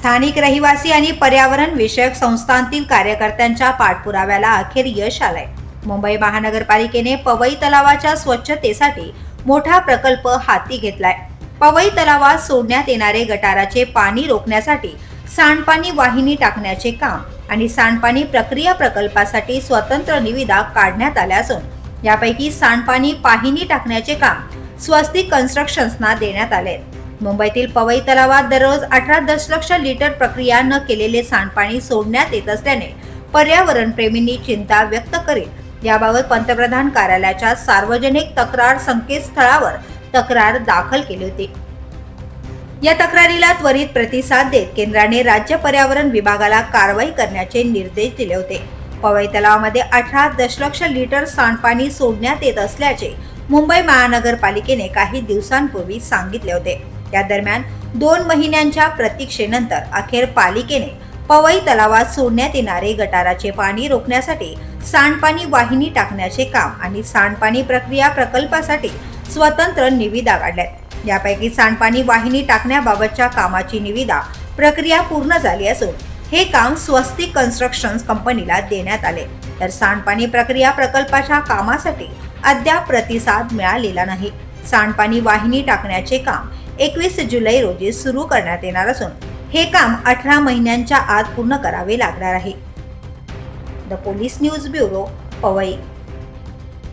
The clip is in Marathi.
स्थानिक रहिवासी आणि पर्यावरण विषयक संस्थांतील कार्यकर्त्यांच्या पाठपुराव्याला अखेर यश आलंय. मुंबई महानगरपालिकेने पवई तलावाच्या स्वच्छतेसाठी मोठा प्रकल्प हाती घेतलाय. पवई तलावात सोडण्यात येणारे गटाराचे पाणी रोखण्यासाठी सांडपाणी वाहिनी टाकण्याचे काम आणि सांडपाणी प्रक्रिया प्रकल्पासाठी स्वतंत्र निविदा काढण्यात आल्या असून यापैकी सांडपाणी पाहिनी टाकण्याचे काम स्वस्तिक कन्स्ट्रक्शन्सना देण्यात आले मुंबईतील पवई तलावात दररोज अठरा दशलक्ष लिटर प्रक्रिया न केलेले सांडपाणी सोडण्यात येत असल्याने पर्यावरण प्रेमींनी चिंता व्यक्त करीत याबाबत पंतप्रधान कार्यालयाच्या सार्वजनिक तक्रार संकेतस्थळावर तक्रार दाखल केली होती. या तक्रारीला त्वरित प्रतिसाद देत केंद्राने राज्य पर्यावरण विभागाला कारवाई करण्याचे निर्देश दिले होते. पवई तलावामध्ये अठरा दशलक्ष लिटर सांडपाणी सोडण्यात येत असल्याचे मुंबई महानगरपालिकेने काही दिवसांपूर्वी सांगितले होते. या दरम्यान दोन महिन्यांच्या प्रतीक्षेनंतर अखेर पालिकेने पवई तलावात सोडण्यात येणारे गटाराचे पाणी रोखण्यासाठी सांडपाणी वाहिनी टाकण्याचे काम आणि सांडपाणी प्रक्रिया प्रकल्पासाठी स्वतंत्र निविदा काढल्यात. यापैकी सांडपाणी वाहिनी टाकण्याबाबतच्या कामाची निविदा प्रक्रिया पूर्ण झाली असून हे काम स्वस्तिक कन्स्ट्रक्शन्स कंपनीला देण्यात आले. तर सांडपाणी प्रक्रिया प्रकल्पाच्या कामासाठी अद्याप प्रतिसाद मिळालेला नाही. सांडपाणी वाहिनी टाकण्याचे काम एकवीस जुलै रोजी सुरू करण्यात येणार असून हे काम अठरा महिन्यांच्या आत पूर्ण करावे लागणार आहे. The police news bureau Powai.